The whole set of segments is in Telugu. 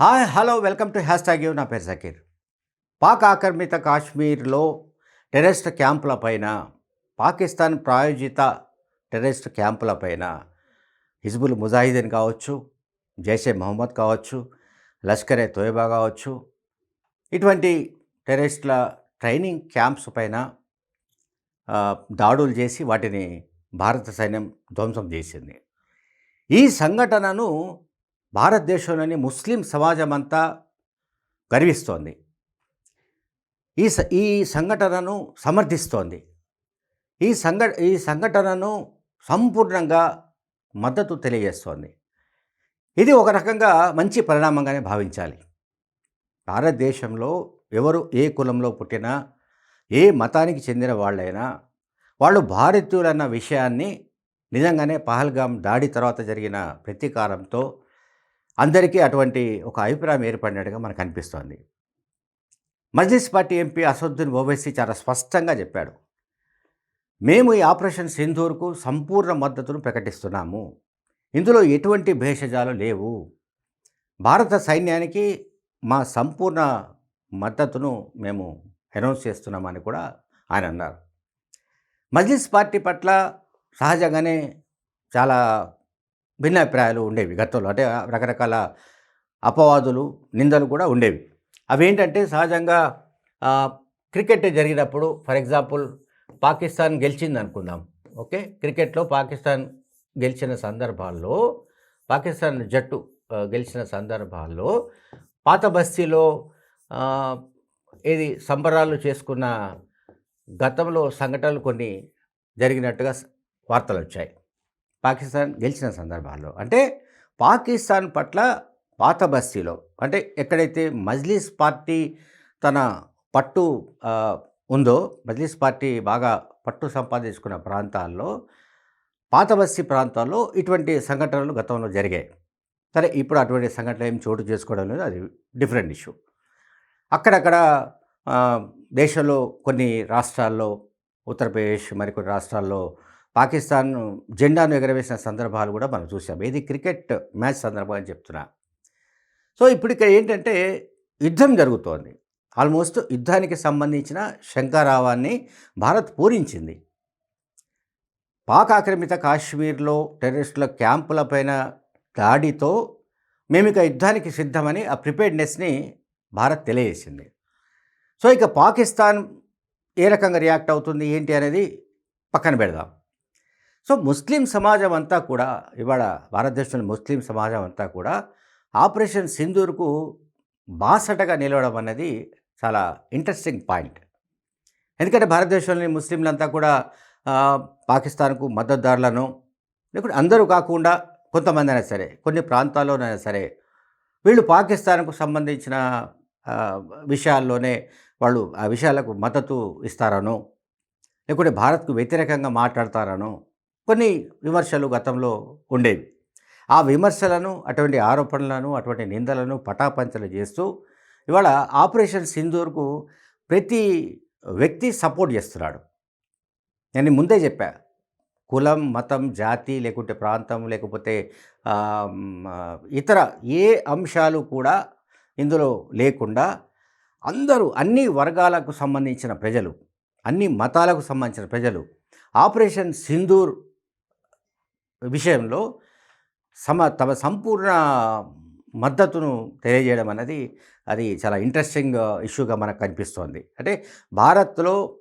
Hi hello welcome to hashtag U. నా పేరు జకీర్. పాక్ ఆక్రమిత కాశ్మీర్లో టెర్రరిస్ట్ క్యాంపుల పైన పాకిస్తాన్ ప్రాయోజిత టెర్రరిస్ట్ క్యాంపుల పైన హిజ్బుల్ ముజాహిదీన్ కావచ్చు జైషే మహమ్మద్ కావచ్చు లష్కర్ ఏ తోయబా కావచ్చు ఇటువంటి టెర్రరిస్టుల ట్రైనింగ్ క్యాంప్స్ పైన దాడులు చేసి వాటిని భారత సైన్యం ధ్వంసం చేసింది. ఈ సంఘటనను భారతదేశంలోని ముస్లిం సమాజం అంతా గర్విస్తోంది. ఈ స ఈ సంఘటనను సమర్థిస్తోంది. ఈ సంఘ ఈ సంఘటనను సంపూర్ణంగా మద్దతు తెలియజేస్తోంది. ఇది ఒక రకంగా మంచి పరిణామంగానే భావించాలి. భారతదేశంలో ఎవరు ఏ కులంలో పుట్టినా ఏ మతానికి చెందిన వాళ్ళైనా వాళ్ళు భారతీయులన్న విషయాన్ని నిజంగానే పహల్గాం దాడి తర్వాత జరిగిన ప్రతీకారంతో అందరికీ అటువంటి ఒక అభిప్రాయం ఏర్పడినట్టుగా మనకు అనిపిస్తోంది. మజ్లిస్ పార్టీ ఎంపీ అసదుద్దీన్ ఓవైసీ చాలా స్పష్టంగా చెప్పాడు. మేము ఈ ఆపరేషన్ సింధూర్కు సంపూర్ణ మద్దతును ప్రకటిస్తున్నాము. ఇందులో ఎటువంటి భేషజాలు లేవు. భారత సైన్యానికి మా సంపూర్ణ మద్దతును మేము అనౌన్స్ చేస్తున్నామని కూడా ఆయన అన్నారు. మజ్లిస్ పార్టీ పట్ల సహజంగానే చాలా భిన్నాభిప్రాయాలు ఉండేవి గతంలో. అంటే రకరకాల అపవాదులు నిందలు కూడా ఉండేవి. అవి ఏంటంటే సహజంగా క్రికెట్ జరిగినప్పుడు ఫర్ ఎగ్జాంపుల్ పాకిస్తాన్ గెలిచింది అనుకుందాం ఓకే? క్రికెట్లో పాకిస్తాన్ గెలిచిన సందర్భాల్లో పాకిస్తాన్ జట్టు గెలిచిన సందర్భాల్లో పాత బస్తీలో ఏది సంబరాలు చేసుకున్న గతంలో సంఘటనలు కొన్ని జరిగినట్టుగా వార్తలు వచ్చాయి పాకిస్తాన్ గెలిచిన సందర్భాల్లో. అంటే పాకిస్తాన్ పట్ల పాత బస్తీలో అంటే ఎక్కడైతే మజ్లిస్ పార్టీ తన పట్టు ఉందో మజ్లిస్ పార్టీ బాగా పట్టు సంపాదించుకున్న ప్రాంతాల్లో పాత బస్తీ ప్రాంతాల్లో ఇటువంటి సంఘటనలు గతంలో జరిగాయి. సరే ఇప్పుడు అటువంటి సంఘటనలు ఏం చోటు చేసుకోవడం లేదు అది డిఫరెంట్ ఇష్యూ. అక్కడక్కడ దేశంలో కొన్ని రాష్ట్రాల్లో ఉత్తరప్రదేశ్ మరికొన్ని రాష్ట్రాల్లో పాకిస్తాన్ జెండాను ఎగరవేసిన సందర్భాలు కూడా మనం చూసాం ఇది క్రికెట్ మ్యాచ్ సందర్భం అని చెప్తున్నా. సో ఇప్పుడు ఇక్కడ ఏంటంటే యుద్ధం జరుగుతోంది. ఆల్మోస్ట్ యుద్ధానికి సంబంధించిన శంకారావాన్ని భారత్ పూరించింది. పాక్ ఆక్రమిత కాశ్మీర్లో టెర్రరిస్టుల క్యాంపులపైన దాడితో మేము ఇక యుద్ధానికి సిద్ధమని ఆ ప్రిపేర్డ్నెస్ని భారత్ తెలియజేసింది. సో ఇక పాకిస్తాన్ ఏ రకంగా రియాక్ట్ అవుతుంది ఏంటి అనేది పక్కన పెడదాం. సో ముస్లిం సమాజం అంతా కూడా ఇవాళ భారతదేశంలోని ముస్లిం సమాజం అంతా కూడా ఆపరేషన్ సింధూర్కు బాసటగా నిలవడం అన్నది చాలా ఇంట్రెస్టింగ్ పాయింట్. ఎందుకంటే భారతదేశంలోని ముస్లింలంతా కూడా పాకిస్తాన్కు మద్దతుదారులను లేకుంటే అందరూ కాకుండా కొంతమంది అయినా సరే కొన్ని ప్రాంతాల్లోనైనా సరే వీళ్ళు పాకిస్తాన్కు సంబంధించిన విషయాల్లోనే వాళ్ళు ఆ విషయాలకు మద్దతు ఇస్తారనో లేకుంటే భారత్కు వ్యతిరేకంగా మాట్లాడతారనో కొన్ని విమర్శలు గతంలో ఉండేవి. ఆ విమర్శలను అటువంటి ఆరోపణలను అటువంటి నిందలను పటాపంచలు చేస్తూ ఇవాళ ఆపరేషన్ సింధూర్కు ప్రతి వ్యక్తి సపోర్ట్ చేస్తున్నాడు. నేను ముందే చెప్పా కులం మతం జాతి లేకుంటే ప్రాంతం లేకపోతే ఇతర ఏ అంశాలు కూడా ఇందులో లేకుండా అందరూ అన్ని వర్గాలకు సంబంధించిన ప్రజలు అన్ని మతాలకు సంబంధించిన ప్రజలు ఆపరేషన్ సింధూర్ విషయంలో సమ తమ సంపూర్ణ మద్దతును తెలియజేయడం అనేది అది చాలా ఇంట్రెస్టింగ్ ఇష్యూగా మనకు కనిపిస్తోంది. అంటే భారత్లో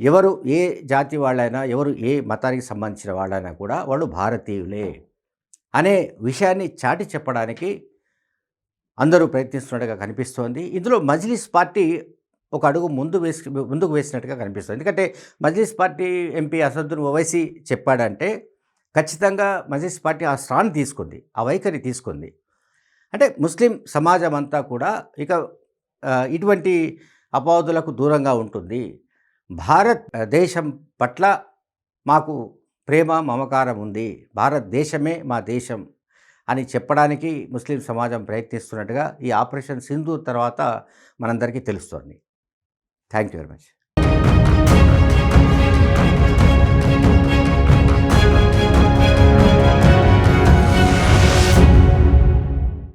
ఎవరు ఏ జాతి వాళ్ళైనా ఎవరు ఏ మతానికి సంబంధించిన వాళ్ళైనా కూడా వాళ్ళు భారతీయులే అనే విషయాన్ని చాటి చెప్పడానికి అందరూ ప్రయత్నిస్తున్నట్టుగా కనిపిస్తోంది. ఇందులో మజ్లిస్ పార్టీ ఒక అడుగు ముందు వేసి ముందుకు వేసినట్టుగా కనిపిస్తుంది. ఎందుకంటే మజ్లిస్ పార్టీ ఎంపీ అసదుద్దీన్ ఓవైసీ చెప్పాడంటే ఖచ్చితంగా మజ్లిస్ పార్టీ ఆ స్టాండ్ తీసుకుంది ఆ వైఖరి తీసుకుంది. అంటే ముస్లిం సమాజం అంతా కూడా ఇక ఇటువంటి అపవాదులకు దూరంగా ఉంటుంది. భారత్ దేశం పట్ల మాకు ప్రేమ మమకారం ఉంది. భారతదేశమే మా దేశం అని చెప్పడానికి ముస్లిం సమాజం ప్రయత్నిస్తున్నట్టుగా ఈ ఆపరేషన్ సింధు తర్వాత మనందరికీ తెలుస్తోంది. Thank you very much.